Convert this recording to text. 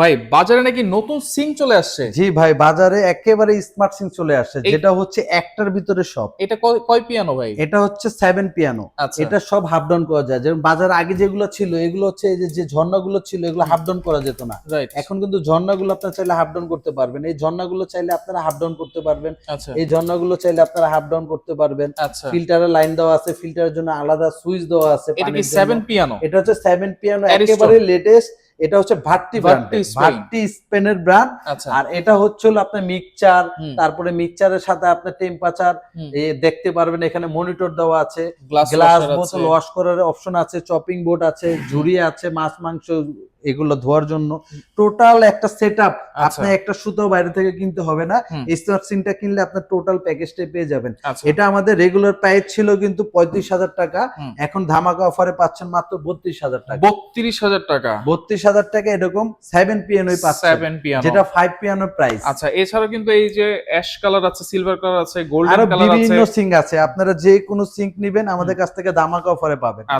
ভাই বাজারে নাকি নতুন সিং চলে আসছে? জি ভাই বাজারে একেবারে স্মার্ট সিং চলে আসছে যেটা হচ্ছে একটার ভিতরে সব। এটা কয়- পিয়ানো ভাই? এটা হচ্ছে সেভেন পিয়ানো আচ্ছা। এটা সব হাফ ডাউন করা যায়। যেমন বাজারে আগে যেগুলো ছিল এগুলো হচ্ছে এই যে ঝর্ণাগুলো ছিল এগুলো হাফ ডাউন করা যেত না। রাইট এখন কিন্তু ঝর্ণাগুলো আপনারা চাইলে হাফ ডাউন করতে পারবেন। এই ঝর্ণাগুলো চাইলে আপনারা হাফ ডাউন করতে পারবেন। আচ্ছা। এই ঝর্ণাগুলো চাইলে আপনারা হাফ ডাউন করতে পারবেন। আচ্ছা। ফিল্টারের লাইন দেওয়া আছে ফিল্টারের জন্য আলাদা সুইচ দেওয়া আছে এটা কি সেভেন পিয়ানো এটা হচ্ছে সেভেন পিয়ানো একেবারে লেটেস্ট এটা হচ্ছে ভাট্টি ভাট্টি স্পেনের ব্র্যান্ড আচ্ছা। আর এটা হচ্ছে আপনার মিক্সচার তারপরে মিক্সচারের সাথে আপনার টেম্পারেচার এ দেখতে পারবেন এখানে মনিটর দেওয়া আছে। গ্লাস গ্লাস বোতল ওয়াশ করার অপশন আছে চপিং বোর্ড আছে ঝুড়ি আছে মাছ মাংস এগুলো ধোয়ার জন্য। টোটাল একটা সেট আপ আচ্ছা। আপনার একটা সুতো বাইরে থেকে কিনতে হবে না। স্মার্ট সিমটা কিনলে আপনার টোটাল প্যাকেজটাই পেয়ে যাবেন। আচ্ছা। এটা আমাদের রেগুলার প্রাইস ছিল কিন্তু পঁয়ত্রিশ হাজার টাকা। এখন ধামাকা অফারে পাচ্ছেন মাত্র বত্রিশ হাজার টাকা। বত্রিশ হাজার টাকা। বত্রিশ হাজার টাকা এরকম সেভেন পিএনওই পাচ্ছেন। সেভেন পিয়ানো যেটা ফাইভ পিয়ানো প্রাইস আচ্ছা এছাড়াও কিন্তু এই যে অ্যাশ কালার আছে সিলভার কালার আছে গোল্ডেন আরও কালার আছে। বিভিন্ন সিঙ্ক আছে। আপনারা যে কোনো সিঙ্ক নিবেন আমাদের কাছ থেকে ধামাকা অফারে পাবেন।